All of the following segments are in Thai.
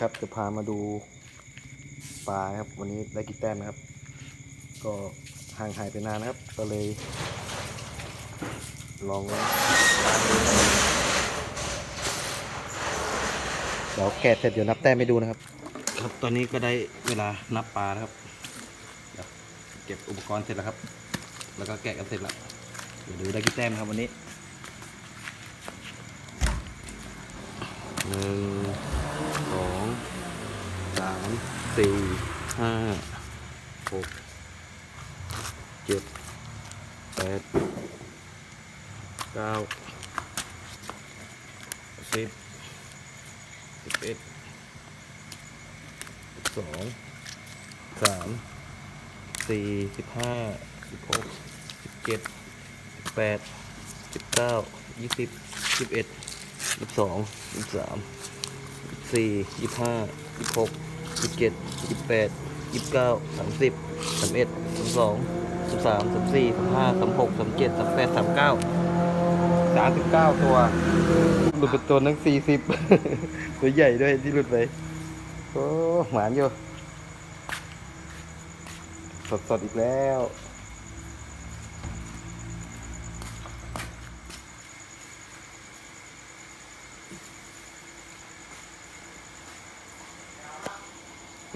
ครับจะพามาดูปลาครับ วันนี้ได้กี่แต้มนะครับ ก็ห่างหายไปนานนะครับ ก็เลย ลองเดี๋ยวแกะเสร็จเดี๋ยวนับแต้มไปดูนะครับ ครับตอนนี้ก็ได้เวลานับปลาแล้วครับเก็บอุปกรณ์เสร็จแล้วครับ แล้วก็แกะกันเสร็จแล้วเดี๋ยวดูได้กี่แต้มครับวันนี้หนึ่งามสี่ห้าหกเจ็ดแปดเก้าสิบสิบเอ็ดสิบสองสามสี่สิบห้าสิบหกสิบเจ็ดสิบแปดสิบเก้ายี่สิบสิบเอ็ดสิบสองสิบสามสี่ยี่ห้ายี่หก ยี่เจ็ดยี่แปดยี่เก้าสามสิบสามเอ็ดสามสองสามสามสามสี่สามห้าสามหกสามเจ็ดสามแปดสามเก้าสามสิบเก้าตัว หลุดไปตัวนึงสี่สิบตัวใหญ่ด้วยที่หลุดไปโอ้หมานอยู่ สดสดๆอีกแล้ว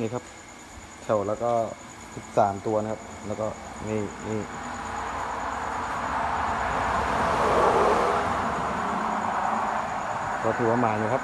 นี่ครับแถวแล้วก็สิบสามตัวนะครับ แล้วก็นี่นี่ก็ถือว่ามาอยู่ครับ